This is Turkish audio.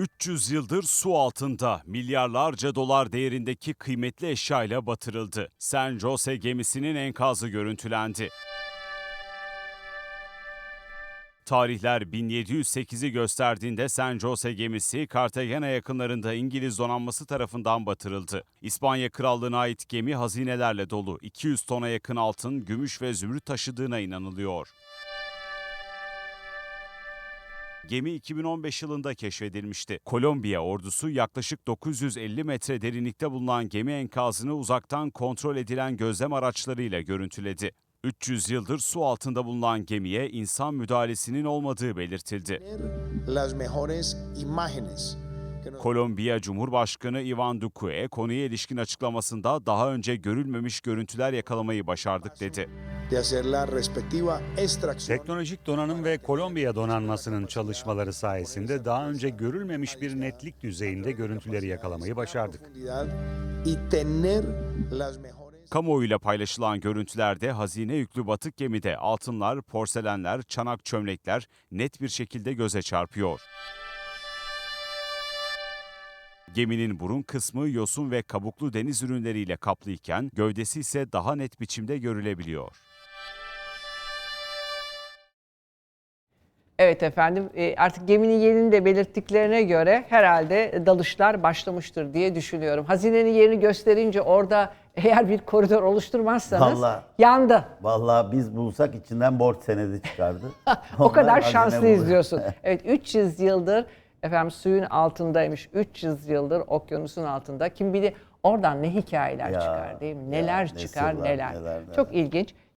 300 yıldır su altında milyarlarca dolar değerindeki kıymetli eşyayla batırıldı. San Jose gemisinin enkazı görüntülendi. Tarihler 1708'i gösterdiğinde San Jose gemisi Cartagena yakınlarında İngiliz donanması tarafından batırıldı. İspanya Krallığı'na ait gemi hazinelerle dolu 200 tona yakın altın, gümüş ve zümrüt taşıdığına inanılıyor. Gemi 2015 yılında keşfedilmişti. Kolombiya ordusu yaklaşık 950 metre derinlikte bulunan gemi enkazını uzaktan kontrol edilen gözlem araçlarıyla görüntüledi. 300 yıldır su altında bulunan gemiye insan müdahalesinin olmadığı belirtildi. las mejores imágenes. Kolombiya Cumhurbaşkanı Ivan Duque konuya ilişkin açıklamasında daha önce görülmemiş görüntüler yakalamayı başardık dedi. Teknolojik donanım ve Kolombiya donanmasının çalışmaları sayesinde daha önce görülmemiş bir netlik düzeyinde görüntüleri yakalamayı başardık. Kamuoyuyla paylaşılan görüntülerde hazine yüklü batık gemide altınlar, porselenler, çanak çömlekler net bir şekilde göze çarpıyor. Geminin burun kısmı yosun ve kabuklu deniz ürünleriyle kaplıyken gövdesi ise daha net biçimde görülebiliyor. Evet efendim e, artık geminin yerini de belirttiklerine göre herhalde dalışlar başlamıştır diye düşünüyorum. Hazinenin yerini gösterince orada eğer bir koridor oluşturmazsanız Vallahi. yandı. Vallahi biz bulsak içinden borç senedi çıkardı. o kadar şanslıyız buluyor. diyorsun. Evet 300 yıldır efendim suyun altındaymış. 300 yıldır okyanusun altında. Kim bilir oradan ne hikayeler Ya, çıkar değil mi? ya, Neler ne çıkar neler. neler, neler. Çok ilginç.